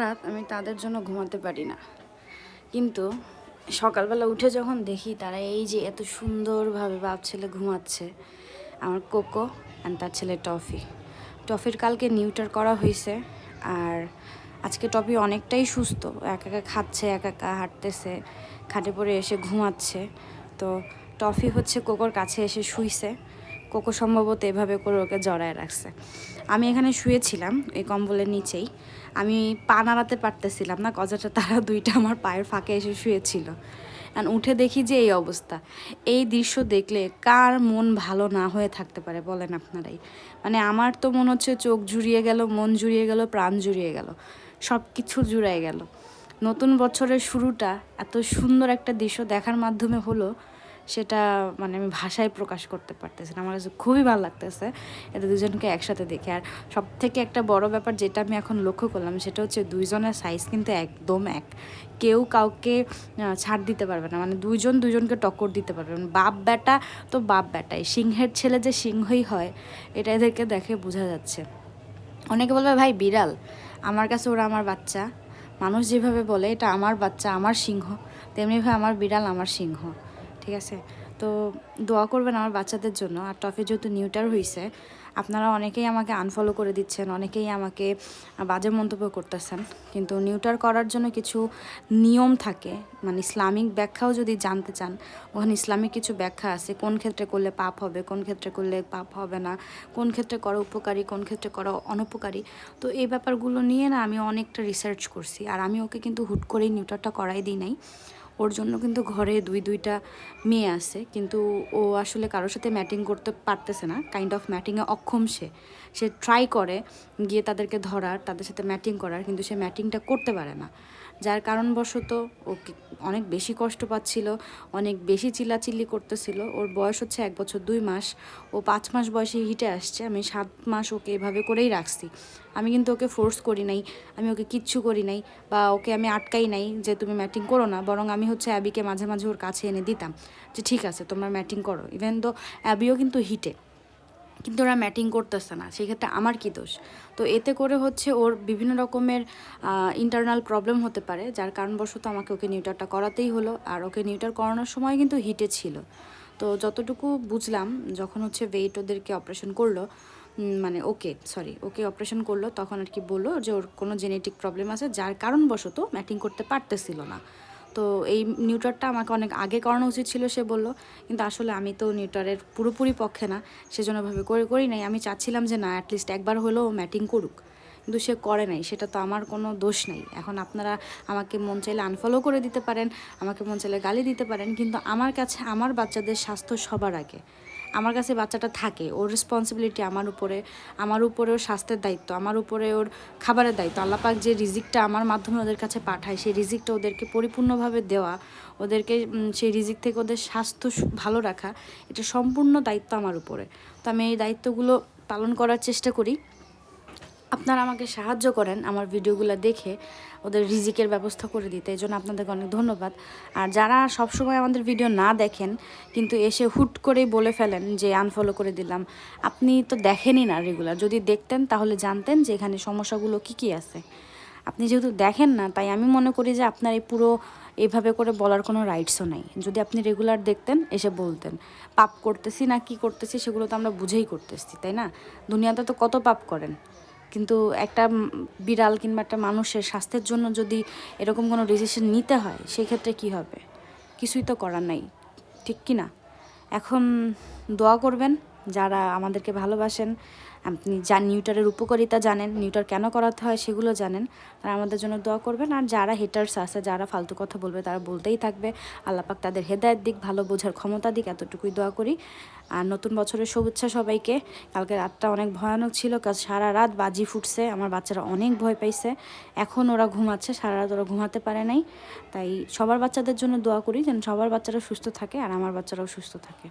রাত আমি তাদের জন্য ঘুমাতে পারি না। কিন্তু সকালবেলা উঠে যখন দেখি তারা এই যে এত সুন্দরভাবে বাপ ছেলে ঘুমাচ্ছে, আমার কোকো অ্যান্ড তার ছেলে টফি। টফির কালকে নিউটার করা হয়েছে আর আজকে টফি অনেকটাই সুস্থ, একা একা খাচ্ছে, একা একা হাঁটতেছে, খাটে পড়ে এসে ঘুমাচ্ছে। তো টফি হচ্ছে কোকোর কাছে এসে শুইছে, কোকো সম্ভবত এভাবে করে ওকে জড়ায় রাখছে। আমি এখানে শুয়েছিলাম, এই কম্বলের নিচেই। আমি পা নাড়াতে পারতেছিলাম না, কজাটা তারা দুইটা আমার পায়ের ফাঁকে এসে শুয়েছিল। আর উঠে দেখি যে এই অবস্থা। এই দৃশ্য দেখলে কার মন ভালো না হয়ে থাকতে পারে বলেন আপনারাই। মানে আমার তো মনে হচ্ছে চোখ জুড়িয়ে গেল, মন জুড়িয়ে গেল, প্রাণ জুড়িয়ে গেল। সব কিছু জুড়াই গেল। নতুন বছরের শুরুটা এত সুন্দর একটা দৃশ্য দেখার মাধ্যমে হলো সেটা মানে আমি ভাষায় প্রকাশ করতে পারতেছি না। আমার কাছে খুবই ভালো লাগতেছে এদের দুজনকে একসাথে দেখে। আর সব থেকে একটা বড় ব্যাপার যেটা আমি এখন লক্ষ্য করলাম সেটা হচ্ছে দুইজনের সাইজ কিন্তু একদম এক। কেউ কাউকে ছাড় দিতে পারবে না। মানে দুইজন দুইজনকে টক্কর দিতে পারবে না। বাপ বেটা তো বাপ বেটাই সিংহের ছেলে যে সিংহই হয়, এটা এদেরকে দেখে বোঝা যাচ্ছে। অনেকে বলবে, ভাই, বিড়াল, আমার কাছে ওরা আমার বাচ্চা। মানুষ যেভাবে বলে, এটা আমার বাচ্চা, আমার সিংহ। তেমনিভাবে আমার বিড়াল, আমার সিংহ। ঠিক আছে? তো দোয়া করবেন আমার বাচ্চাদের জন্য। আর টফি যেহেতু নিউটার হয়েছে আপনারা অনেকেই আমাকে আনফলো করে দিচ্ছেন, অনেকেই আমাকে বাজে মন্তব্য করতেছেন। কিন্তু নিউটার করার জন্য কিছু নিয়ম থাকে। মানে ইসলামিক ব্যাখ্যাও যদি জানতে চান, ওখানে ইসলামিক কিছু ব্যাখ্যা আছে, কোন ক্ষেত্রে করলে পাপ হবে, কোন ক্ষেত্রে করলে পাপ হবে না, কোন ক্ষেত্রে করা উপকারী, কোন ক্ষেত্রে করা অনুপকারী। তো এই ব্যাপারগুলো নিয়ে না আমি অনেকটা রিসার্চ করছি। আর আমি ওকে কিন্তু হুট করেই নিউটারটা করাই দিই নাই। ওর জন্য কিন্তু ঘরে দুই, দুইটা মেয়ে আছে। কিন্তু ও আসলে কারোর সাথে ম্যাটিং করতে পারতেছে না। কাইন্ড অফ ম্যাটিংয়ে অক্ষম সে। সে ট্রাই করে গিয়ে তাদেরকে ধরার, তাদের সাথে ম্যাটিং করার, কিন্তু সে ম্যাটিংটা করতে পারে না। যার কারণবশত ওকে অনেক বেশি কষ্ট পাচ্ছিল, অনেক বেশি চিল্লাচিল্লি করতেছিল। ওর বয়স হচ্ছে এক বছর দুই মাস। ও পাঁচ মাস বয়সে হিটে আসছে। আমি সাত মাস ওকে এভাবে করেই রাখছি। আমি কিন্তু ওকে ফোর্স করি নাই। আমি ওকে কিচ্ছু করি নাই বা ওকে আমি আটকাই নাই যে তুমি ম্যাটিং করো না। বরং আমি হচ্ছে অ্যাবিকে মাঝে মাঝে ওর কাছে এনে দিতাম যে, ঠিক আছে, তোমরা ম্যাটিং করো। ইভেন তো অ্যাবিও কিন্তু হিটে। কিন্তু ওরা ম্যাটিং করতেছে না, সেক্ষেত্রে আমার কি দোষ? তো এতে করে হচ্ছে ওর বিভিন্ন রকমের ইন্টারনাল প্রবলেম হতে পারে, যার কারণবশত আমাকে ওকে নিউটারটা করাতেই হলো, আর ওকে নিউটার করানোর সময় কিন্তু হিটে ছিল। তো যতটুকু বুঝলাম, যখন হচ্ছে ওয়েট ওদেরকে অপারেশন করল মানে ওকে সরি ওকে অপারেশন করল, তখন আর কি বলল যে ওর কোনো জেনেটিক প্রবলেম আছে, যার কারণবশত ম্যাটিং করতে পারতেছিল না। তো এই নিউটারটা আমাকে অনেক আগে করানো উচিত ছিল, সে বলল। কিন্তু আসলে আমি তো নিউটারের পুরোপুরি পক্ষে না, সেজন্য ভাবে করে করি নাই। আমি চাচ্ছিলাম যে না অ্যাটলিস্ট একবার হলেও ম্যাটিং করুক। কিন্তু সে করে নাই, সেটা তো আমার কোনো দোষ নেই। এখন আপনারা আমাকে মন চাইলে আনফলো করে দিতে পারেন, আমাকে মন চাইলে গালি দিতে পারেন, কিন্তু আমার কাছে, আমার বাচ্চাদের স্বাস্থ্য সবার আগে। আমার কাছে বাচ্চাটা থাকে, ওর রেসপন্সিবিলিটি আমার উপরে আমার উপরে ওর স্বাস্থ্যের দায়িত্ব, আমার উপরে ওর খাবারের দায়িত্ব। আল্লাপাক যে রিজিকটা আমার মাধ্যমে ওদের কাছে পাঠায়, সেই রিজিকটা ওদেরকে পরিপূর্ণভাবে দেওয়া, ওদেরকে সেই রিজিক থেকে ওদের স্বাস্থ্য ভালো রাখা, এটা সম্পূর্ণ দায়িত্ব আমার উপরে। তো আমি এই দায়িত্বগুলো পালন করার চেষ্টা করি। আপনারা আমাকে সাহায্য করেন আমার ভিডিওগুলো দেখে, ওদের রিজিকের ব্যবস্থা করে দিতে এই জন্য আপনাদেরকে অনেক ধন্যবাদ। আর যারা সবসময় আমাদের ভিডিও না দেখেন, কিন্তু এসে হুট করেই বলে ফেলেন যে আনফলো করে দিলাম। আপনি তো দেখেনই না রেগুলার যদি দেখতেন, তাহলে জানতেন যে, এখানে সমস্যাগুলো কি কি আছে। আপনি যেহেতু দেখেন না, তাই আমি মনে করি যে, আপনার এই পুরো এভাবে করে বলার কোনো রাইটসও নাই। যদি আপনি রেগুলার দেখতেন, এসে বলতেন, পাপ করতেছি না, কি করতেছি, সেগুলো তো আমরা বুঝেই করতেছি। তাই না? দুনিয়াতে তো কত পাপ করেন। কিন্তু একটা বিড়াল কিংবা একটা মানুষের স্বাস্থ্যের জন্য যদি এরকম কোনো ডিসিশন নিতে হয়, সেক্ষেত্রে কি হবে? কিছুই তো করার নাই, ঠিক কি না এখন দোয়া করবেন যারা আমাদেরকে ভালোবাসেন আপনি যা নিউটারের উপকারিতা জানেন, নিউটার কেন করাতে হয় সেগুলো জানেন, তারা আমাদের জন্য দোয়া করবেন। আর যারা হেটার্স আছে, যারা ফালতু কথা বলবে, তারা বলতেই থাকবে আল্লাপাক তাদের হেদায়ের দিক, ভালো বোঝার ক্ষমতা দিক, এতটুকুই দোয়া করি। আর নতুন বছরের শুভেচ্ছা সবাইকে। কালকে রাতটা অনেক ভয়ানক ছিল কাজ সারা রাত বাজি ফুটছে, আমার বাচ্চারা অনেক ভয় পাইছে। এখন ওরা ঘুমাচ্ছে, সারা রাত ওরা ঘুমাতে পারে নাই। তাই সবার বাচ্চাদের জন্য দোয়া করি, যেন সবার বাচ্চারা সুস্থ থাকে, আর আমার বাচ্চারাও সুস্থ থাকে।